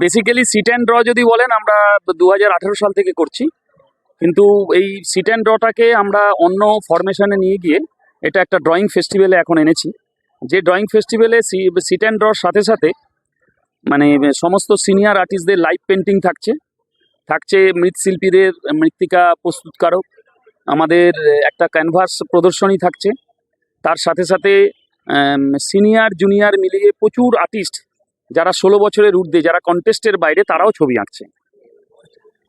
Basically seat and draw যদি বলেন, আমরা দু হাজার আঠারো সাল থেকে করছি। কিন্তু এই সিট অ্যান্ড ড্রটাকে আমরা অন্য ফরমেশনে নিয়ে গিয়ে এটা একটা ড্রয়িং ফেস্টিভ্যালে এখন এনেছি। যে ড্রয়িং ফেস্টিভ্যালে সিট অ্যান্ড ড্রর সাথে সাথে মানে সমস্ত সিনিয়র আর্টিস্টদের লাইভ পেন্টিং থাকছে। থাকছে মৃৎশিল্পীদের মৃত্তিকা প্রস্তুতকারক। আমাদের একটা ক্যানভাস প্রদর্শনী থাকছে। তার সাথে সাথে সিনিয়র জুনিয়র মিলিয়ে প্রচুর আর্টিস্ট যারা ষোলো বছরের ঊর্ধ্বে যারা কন্টেস্টের বাইরে তারাও ছবি আঁকছে।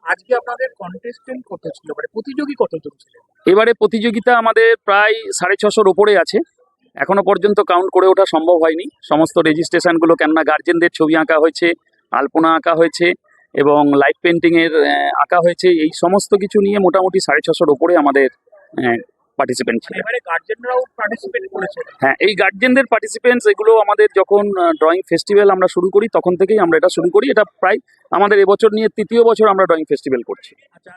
আজকে আপনাদের কন্টেস্টেন্ট কত ছিল? মানে প্রতিযোগী কতজন ছিল? এবারে প্রতিযোগিতা আমাদের প্রায় সাড়ে ছশোর ওপরে আছে। এখনও পর্যন্ত কাউন্ট করে ওঠা সম্ভব হয়নি। সমস্ত রেজিস্ট্রেশনগুলো কেননা গার্জেনদের ছবি আঁকা হয়েছে আলপনা আঁকা হয়েছে এবং লাইভ পেন্টিংয়ের আঁকা হয়েছে। এই সমস্ত কিছু নিয়ে মোটামুটি সাড়ে ছশোর ওপরে আমাদের পার্টিসিপেন্ট ছিল। হ্যাঁ এই গার্জেনদের পার্টিসিপেন্টস এগুলো আমাদের যখন ড্রয়িং ফেস্টিভ্যাল আমরা শুরু করি তখন থেকেই আমরা এটা শুরু করি। এটা প্রায় আমাদের এবছর নিয়ে তৃতীয় বছর আমরা ড্রয়িং ফেস্টিভ্যাল করছি। আচ্ছা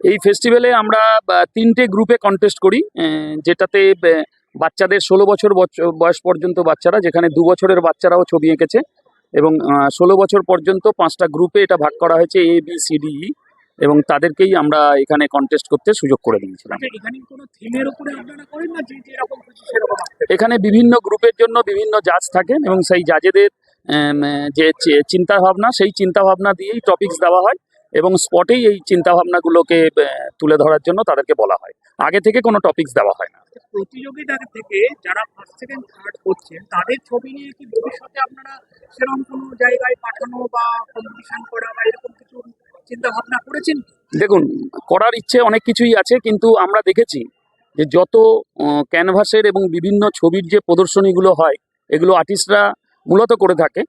এই ফেস্টিভ্যালে আমরা তিনটে গ্রুপে কন্টেস্ট করি যেটাতে বাচ্চাদের ষোলো বছর বয়স পর্যন্ত বাচ্চারা যেখানে দু বছরের বাচ্চারাও ছবি এঁকেছে এবং ষোলো বছর পর্যন্ত পাঁচটা গ্রুপে এটা ভাগ করা হয়েছে A B C D E এবং তাদেরকেই আমরা এখানে কন্টেস্ট করতে সুযোগ করে দিয়েছিলাম। আচ্ছা এখানে বিভিন্ন গ্রুপের জন্য বিভিন্ন জাজ থাকেন এবং সেই জাজেদের যে চিন্তাভাবনা সেই চিন্তাভাবনা দিয়েই টপিকস দেওয়া হয় এবং স্পটেই এই চিন্তাভাবনাগুলোকে তুলে ধরার জন্য তাদেরকে বলা হয়। আগে থেকে কোনো টপিকস দেওয়া হয় না। প্রতিযোগিতা থেকে যারা ফার্স্ট সেকেন্ড থার্ড করছেন তাদের ছবি নিয়ে কি ভবিষ্যতে আপনারা সেরকম কোনো জায়গায় পাঠানো বা কম্পিটিশন করা বা এরকম কিছু চিন্তা ভাবনা করেছেন? দেখুন, করার ইচ্ছে অনেক কিছুই আছে, কিন্তু আমরা দেখেছি যে যত ক্যানভাসের এবং বিভিন্ন ছবির যে প্রদর্শনীগুলো হয়, এগুলো আর্টিস্টরা মূলত করে থাকে।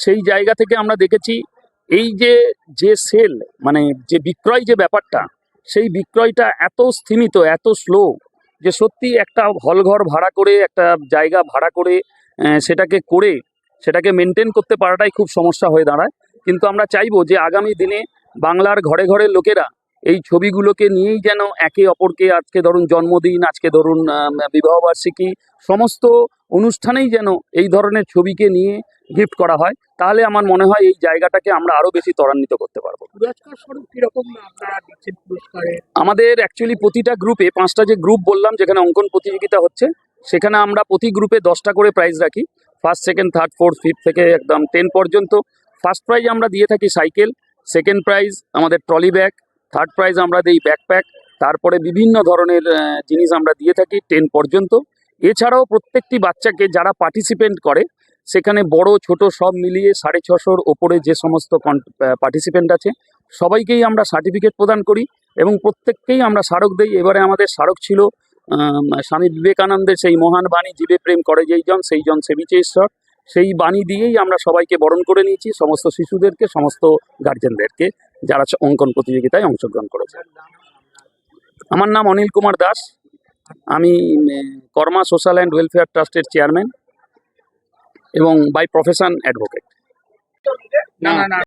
সেই জায়গা থেকে আমরা দেখেছি, এই যে যে সেল মানে যে বিক্রয় যে ব্যাপারটা, সেই বিক্রয়টা এত স্থিমিত এত স্লো, যে সত্যি একটা হলঘর ভাড়া করে, একটা জায়গা ভাড়া করে সেটাকে করে, সেটাকে মেনটেন করতে পারাটাই খুব সমস্যা হয়ে দাঁড়ায়। কিন্তু আমরা চাইব যে আগামী দিনে বাংলার ঘরে ঘরে লোকেরা এই ছবিগুলোকে নিয়েই যেন একে অপরকে আজকে ধরুন জন্মদিন আজকে ধরুন বিবাহবার্ষিকী সমস্ত অনুষ্ঠানেই যেন এই ধরনের ছবিকে নিয়ে গিফট করা হয়। তাহলে আমার মনে হয় এই জায়গাটাকে আমরা আরও বেশি ত্বরান্বিত করতে পারব। আমাদের অ্যাকচুয়ালি প্রতিটা গ্রুপে পাঁচটা যে গ্রুপ বললাম যেখানে অঙ্কন প্রতিযোগিতা হচ্ছে সেখানে আমরা প্রতি গ্রুপে দশটা করে প্রাইজ রাখি। First second third fourth fifth থেকে একদম টেন পর্যন্ত। ফার্স্ট প্রাইজ আমরা দিয়ে থাকি সাইকেল সেকেন্ড প্রাইজ আমাদের ট্রলি ব্যাগ থার্ড প্রাইজ আমরা দিই ব্যাকপ্যাক তারপরে বিভিন্ন ধরনের জিনিস আমরা দিয়ে থাকি টেন পর্যন্ত। এছাড়াও প্রত্যেকটি বাচ্চাকে যারা পার্টিসিপেন্ট করে, সেখানে বড়, ছোট সব মিলিয়ে সাড়ে ছশোর ওপরে যে সমস্ত পার্টিসিপেন্ট আছে, সবাইকেই আমরা সার্টিফিকেট প্রদান করি এবং প্রত্যেককেই আমরা স্মারক দিই। এবারে আমাদের স্মারক ছিল স্বামী বিবেকানন্দের সেই মহান বাণী, জীবে প্রেম করে যেই জন, সেই জন সেবিচে ঈশ্বর। সেই বাণী দিয়েই আমরা সবাইকে বরণ করে নিয়েছি, সমস্ত শিশুদেরকে, সমস্ত গার্জেনদেরকে যারা অঙ্কন প্রতিযোগিতায় অংশগ্রহণ করেছে। আমার নাম অনিল কুমার দাস। আমি কর্মা সোশ্যাল অ্যান্ড ওয়েলফেয়ার ট্রাস্টের চেয়ারম্যান এবং বাই প্রফেশন অ্যাডভোকেট। না না।